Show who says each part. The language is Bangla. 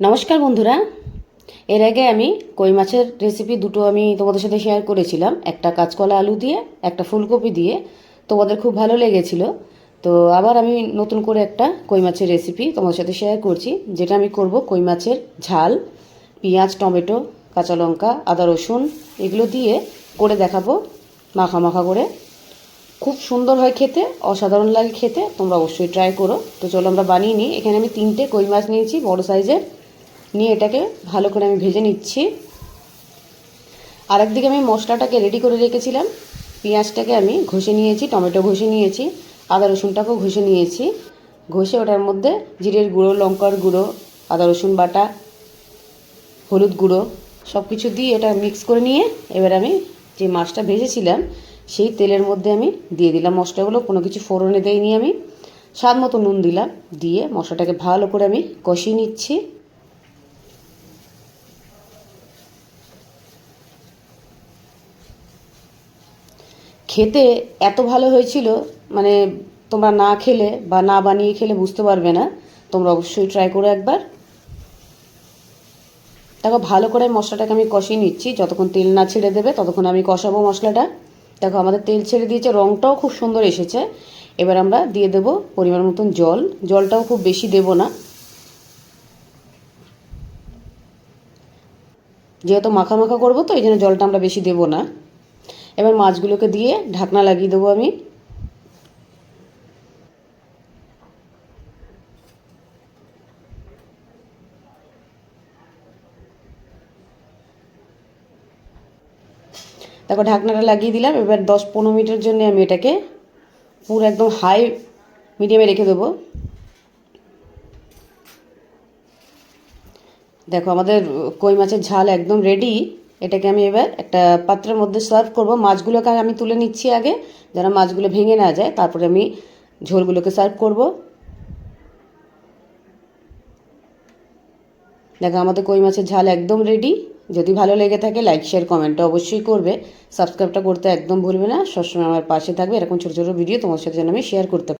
Speaker 1: নমস্কার বন্ধুরা। এর আগে আমি কই মাছের রেসিপি দুটো আমি তোমাদের সাথে শেয়ার করেছিলাম। একটা কাঁচকলা আলু দিয়ে, একটা ফুলকপি দিয়ে। তোমাদের খুব ভালো লেগেছিল। তো আবার আমি নতুন করে একটা কই মাছের রেসিপি তোমাদের সাথে শেয়ার করছি, যেটা আমি করব কই মাছের ঝাল, পেঁয়াজ, টমেটো, কাঁচা লঙ্কা, আদা রসুন, এগুলো দিয়ে করে দেখাবো মাখা মাখা করে। খুব সুন্দর হয় খেতে, অসাধারণ লাগে খেতে, তোমরা অবশ্যই ট্রাই করো। তো চলো আমরা বানিয়ে নিই। এখানে আমি তিনটে কই মাছ নিয়েছি, বড় সাইজের নিয়ে এটাকে ভালো করে আমি ভেজে নিচ্ছি। আরেকদিকে আমি মশলাটাকে রেডি করে রেখেছিলাম। পেঁয়াজটাকে আমি ঘষে নিয়েছি, টমেটো ঘষে নিয়েছি, আদা রসুনটাকেও ঘষে নিয়েছি। ঘষে ওটার মধ্যে জিরের গুঁড়ো, লঙ্কার গুঁড়ো, আদা রসুন বাটা, হলুদ গুঁড়ো সব কিছু দিয়ে এটা মিক্স করে নিয়ে এবার আমি যে মাছটা ভেজেছিলাম, সেই তেলের মধ্যে আমি দিয়ে দিলাম মশলাগুলো। কোনো কিছু ফোড়নে দেয়নি আমি। স্বাদ মতো নুন দিলাম, দিয়ে মশলাটাকে ভালো করে আমি কষিয়ে নিচ্ছি। খেতে এত ভালো হয়েছিল মানে তোমরা না খেলে বা না বানিয়ে খেলে বুঝতে পারবে না। তোমরা অবশ্যই ট্রাই করো একবার। দেখো, ভালো করে মশলাটাকে আমি কষিয়ে নিচ্ছি। যতক্ষণ তেল না ছেড়ে দেবে, ততক্ষণ আমি কষাবো মশলাটা। দেখো, আমাদের তেল ছেড়ে দিয়েছে রঙটাও খুব সুন্দর এসেছে। এবার আমরা দিয়ে দেব পরিমাণ মতন জল। জলটাও খুব বেশি দেব না। যেহেতু মাখা মাখা করব তো, এই জন্য জলটা আমরা বেশি দেব না। এবার মাছগুলোকে দিয়ে ঢাকনা লাগিয়ে দেবো আমি। তারপর ঢাকনাটা লাগিয়ে দিলাম। এবার দশ পনেরো মিনিটের জন্য আমি এটাকে পুরো একদম হাই মিডিয়ামে রেখে দেবো। দেখো, আমাদের কই মাছের ঝাল একদম রেডি এটাকে আমি এবার একটা পাত্রের মধ্যে সার্ভ করব। মাছগুলোকে আমি তুলে নিচ্ছি আগে, যেন মাছগুলো ভেঙে না যায়। তারপরে আমি ঝোলগুলোকে সার্ভ করব। দেখো, আমাদের কই মাছের ঝাল একদম রেডি যদি ভালো লেগে থাকে লাইক শেয়ার কমেন্টটা অবশ্যই করবে। সাবস্ক্রাইবটা করতে একদম ভুলবে না। সবসময় আমার পাশে থাকবে। এরকম ছোটো ছোটো ভিডিও তোমার সাথে যেন আমি শেয়ার করতে